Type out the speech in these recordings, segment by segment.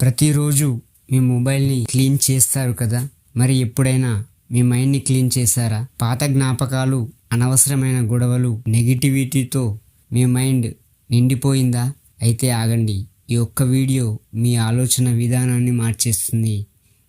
ప్రతిరోజు మీ మొబైల్ని క్లీన్ చేస్తారు కదా? మరి ఎప్పుడైనా మీ మైండ్ని క్లీన్ చేశారా? పాత జ్ఞాపకాలు అనవసరమైన గొడవలు నెగిటివిటీతో మీ మైండ్ నిండిపోయిందా? అయితే ఆగండి. ఈ ఒక్క వీడియో మీ ఆలోచన విధానాన్ని మార్చేస్తుంది.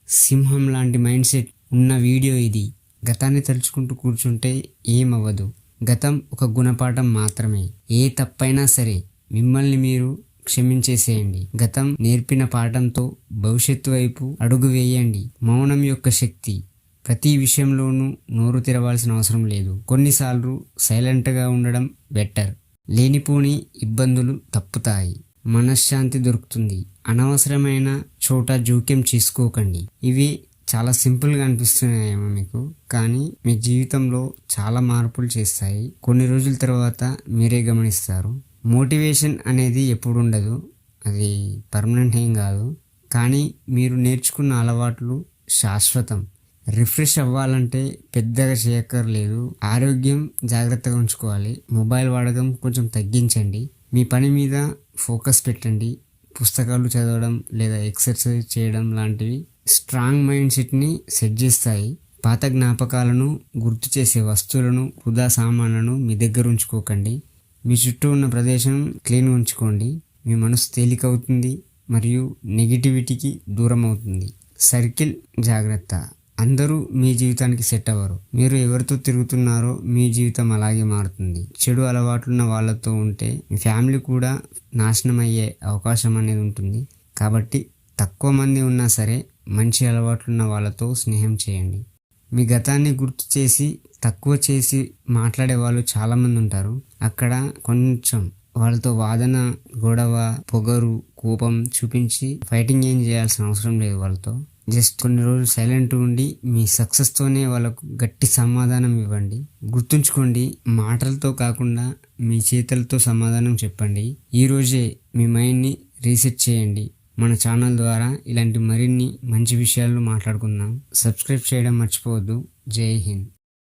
సింహం లాంటి మైండ్ సెట్ ఉన్న వీడియో ఇది. గతాన్ని తలుచుకుంటూ కూర్చుంటే ఏమవ్వదు. గతం ఒక గుణపాఠం మాత్రమే. ఏ తప్పైనా సరే మిమ్మల్ని మీరు క్షమించేసేయండి. గతం నేర్పిన పాఠంతో భవిష్యత్తు వైపు అడుగు వేయండి. మౌనం యొక్క శక్తి. ప్రతి విషయంలోనూ నోరు తెరవాల్సిన అవసరం లేదు. కొన్నిసార్లు సైలెంట్గా ఉండడం బెటర్ లేనిపోని ఇబ్బందులు తప్పుతాయి. మనశ్శాంతి దొరుకుతుంది. అనవసరమైన చోట జోక్యం చేసుకోకండి. ఇవి చాలా సింపుల్గా అనిపిస్తున్నాయేమో మీకు. కానీ మీ జీవితంలో చాలా మార్పులు చేస్తాయి. కొన్ని రోజుల తర్వాత మీరే గమనిస్తారు. మోటివేషన్ అనేది ఎప్పుడు ఉండదు అది పర్మనెంట్ ఏం కాదు. కానీ మీరు నేర్చుకున్న అలవాట్లు శాశ్వతం. రిఫ్రెష్ అవ్వాలంటే పెద్దగా చేయక్కర్లేదు. ఆరోగ్యం జాగ్రత్తగా ఉంచుకోవాలి. మొబైల్ వాడకం కొంచెం తగ్గించండి. మీ పని మీద ఫోకస్ పెట్టండి. పుస్తకాలు చదవడం లేదా ఎక్సర్సైజ్ చేయడం లాంటివి స్ట్రాంగ్ మైండ్ సెట్ని సెట్ చేస్తాయి. పాత జ్ఞాపకాలను గుర్తు చేసే వస్తువులను వృధా సామాన్లను మీ దగ్గర ఉంచుకోకండి. మీ చుట్టూ ఉన్న ప్రదేశం క్లీన్ ఉంచుకోండి. మీ మనసు తేలికవుతుంది మరియు నెగిటివిటీకి దూరం అవుతుంది. సర్కిల్ జాగ్రత్త. అందరూ మీ జీవితానికి సెట్ అవ్వరు. మీరు ఎవరితో తిరుగుతున్నారో మీ జీవితం అలాగే మారుతుంది. చెడు అలవాట్లున్న వాళ్ళతో ఉంటే మీ ఫ్యామిలీ కూడా నాశనం అయ్యే అవకాశం అనేది ఉంటుంది. కాబట్టి తక్కువ మంది ఉన్నా సరే మంచి అలవాట్లున్న వాళ్ళతో స్నేహం చేయండి. మీ గతాన్ని గుర్తు చేసి తక్కువ చేసి మాట్లాడే వాళ్ళు చాలామంది ఉంటారు. అక్కడ కొంచెం వాళ్ళతో వాదన గొడవ పొగరు కోపం చూపించి ఫైటింగ్ ఏం చేయాల్సిన అవసరం లేదు వాళ్ళతో. జస్ట్ కొన్ని రోజులు సైలెంట్ ఉండి మీ సక్సెస్తోనే వాళ్ళకు గట్టి సమాధానం ఇవ్వండి. గుర్తుంచుకోండి మాటలతో కాకుండా మీ చేతులతో సమాధానం చెప్పండి. ఈ రోజే మీ మైండ్ని రీసెట్ చేయండి. మన ఛానల్ ద్వారా ఇలాంటి మరిన్ని మంచి విషయాలు మాట్లాడుకుందాం. సబ్స్క్రైబ్ చేయడం మర్చిపోవద్దు. జై హింద్.